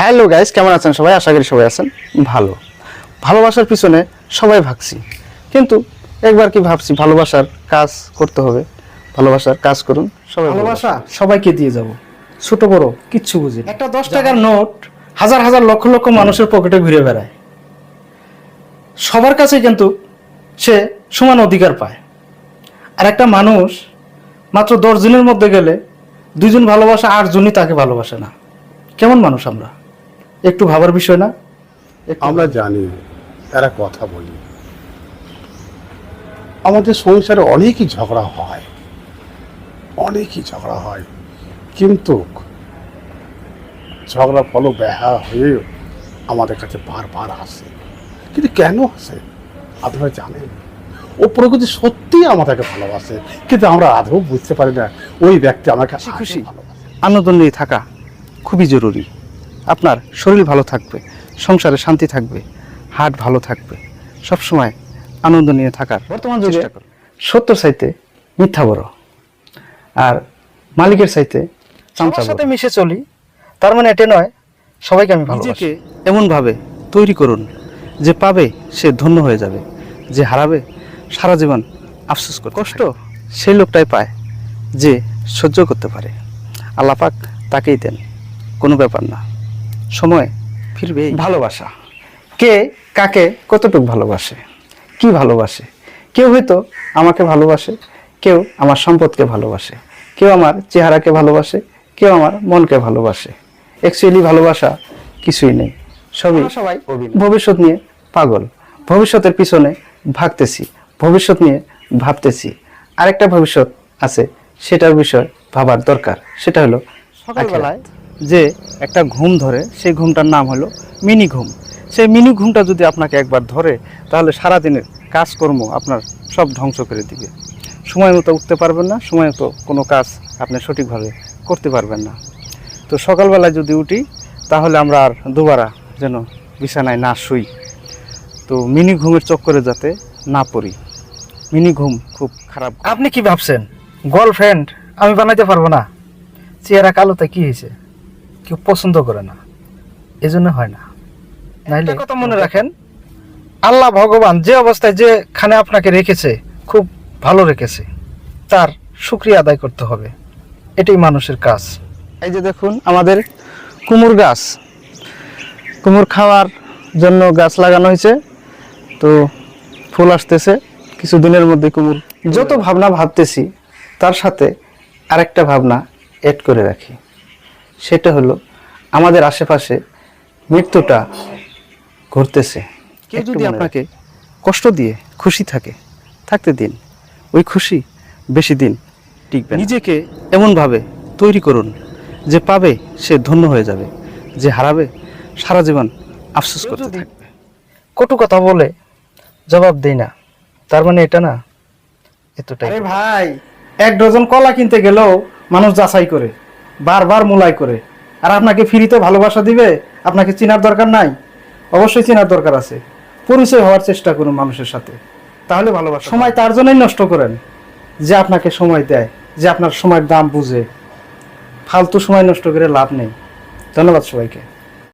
Hello guys কেমন আছেন সবাই? আশা করি সবাই আছেন ভালো। ভালোবাসার পিছনে সবাই ভাগছি। কিন্তু একবার কি ভাবছি ভালোবাসার কাজ করতে হবে। ভালোবাসার কাজ করুন সবাই ভালোবাসা সবাইকে দিয়ে যাব। ছোট বড় কিচ্ছু বুঝি একটা দশ টাকার নোট হাজার হাজার লক্ষ লক্ষ মানুষের পকেটে ঘুরে বেড়ায়। সবার কাছে কিন্তু সে সমান অধিকার পায়। আর একটা মানুষ মাত্র দশ জনের মধ্যে গেলে দুজন ভালোবাসা আটজনই তাকে ভালোবাসে না। কেমন মানুষ আমরা? একটু ভাবার বিষয় না? আমরা জানি তারা কথা বলি। আমাদের সংসারে অনেকই ঝগড়া হয় অনেকই ঝগড়া হয়। কিন্তু ঝগড়া ফল ব্যাহা হয়ে আমাদের কাছে বারবার আসে। কিন্তু কেন আসে? আপনারা জানেন। ও প্রকৃতি সত্যিই আমাদেরকে ভালোবাসে কিন্তু আমরা আদৌ বুঝতে পারি না ওই ব্যক্তি আমাকে খুশি আনন্দ নিয়ে থাকা খুবই জরুরি। আপনার শরীর ভালো থাকবে সংসারে শান্তি থাকবে হার্ট ভালো থাকবে সব সময় আনন্দ নিয়ে থাকার বর্তমান যুগে। সত্যর চাইতে মিথ্যা বড় আর মালিকের চাইতে চামচা সবার সাথে মিশে চলি তার মানে এটা নয় সবাইকে আমি নিজেকে এমনভাবে তৈরি করুন যে পাবে সে ধন্য হয়ে যাবে যে হারাবে সারা জীবন আফসোস করে কষ্ট। সেই লোকটাই পায় যে সহ্য করতে পারে। আল্লাপাক তাকেই দেন কোনো ব্যাপার না। সময় ফিরবে। ভালোবাসা। কে কাকে কতটুকু ভালোবাসে? কি ভালোবাসে? কেউ হয়তো আমাকে ভালোবাসে কেউ আমার সম্পদকে ভালোবাসে কেউ আমার চেহারাকে ভালোবাসে কেউ আমার মনকে ভালোবাসে। অ্যাকচুয়ালি ভালোবাসা কিছুই নেই। সবই সবাই ভবিষ্যৎ নিয়ে পাগল। ভবিষ্যতের পিছনে ভাগতেছি ভবিষ্যৎ নিয়ে ভাবতেছি। আরেকটা ভবিষ্যৎ আছে সেটার বিষয় ভাবার দরকার সেটা হলো সকালবেলায় যে একটা ঘুম ধরে, সেই ঘুমটার নাম হলো মিনি ঘুম। সেই মিনি ঘুমটা যদি আপনাকে একবার ধরে, তাহলে সারাদিনের কাজকর্ম আপনার সব ধ্বংস করে দিবে। সময় মতো উঠতে পারবেন না, সময় মতো কোনো কাজ আপনি সঠিকভাবে করতে পারবেন না। তো সকালবেলায় যদি উঠি, তাহলে আমরা আর দুবারা যেন বিছানায় না শুই। তো মিনি ঘুমের চক্করে যাতে না পড়ি। মিনি ঘুম খুব খারাপ আপনি কি ভাবছেন? গার্লফ্রেন্ড আমি বানাইতে পারব না। চেহারা কালোতে কি হয়েছে? কেউ পছন্দ করে না। এজন্য হয় না। নাইলে কথা মনে রাখেন আল্লাহ ভগবান যে অবস্থায় যেখানে আপনাকে রেখেছে খুব ভালো রেখেছে তার শুক্রিয়া আদায় করতে হবে। এটাই মানুষের কাজ। এই যে দেখুন আমাদের কুমুর গাছ। কুমুর খাওয়ার জন্য গাছ লাগানো হয়েছে। তো ফুল আসতেছে কিছুদিনের মধ্যে কুমুর যত ভাবনা ভাবতেছি তার সাথে আরেকটা ভাবনা এড করে রাখি। সেটা হলো আমাদের আশেপাশে মৃত্যুটা ঘটতেছে। কেউ যদি আপনাকে কষ্ট দিয়ে খুশি থাকে থাকতে দিন। ওই খুশি বেশি দিন টিকবে নিজেকে এমনভাবে তৈরি করুন যে পাবে সে ধন্য হয়ে যাবে যে হারাবে সারা জীবন আফসোস করতে থাকবে। কটু কথা বলে জবাব দেই না তার মানে এটা না এতটাই। ভাই এক ডজন কলা কিনতে গেলেও মানুষ যাচাই করে। বারবার মুলাই করে। আর আপনাকে ফ্রিতে ভালোবাসা দিবে আপনাকে চেনার দরকার নাই। অবশ্যই চেনার দরকার আছে। পরিচয় হওয়ার চেষ্টা করুন মানুষের সাথে। তাহলে ভালোবাসা সময় তার জন্যই নষ্ট করেন যে আপনাকে সময় দেয় যে আপনার সময়ের দাম বুঝে। ফালতু সময় নষ্ট করে লাভ নেই। ধন্যবাদ সবাইকে।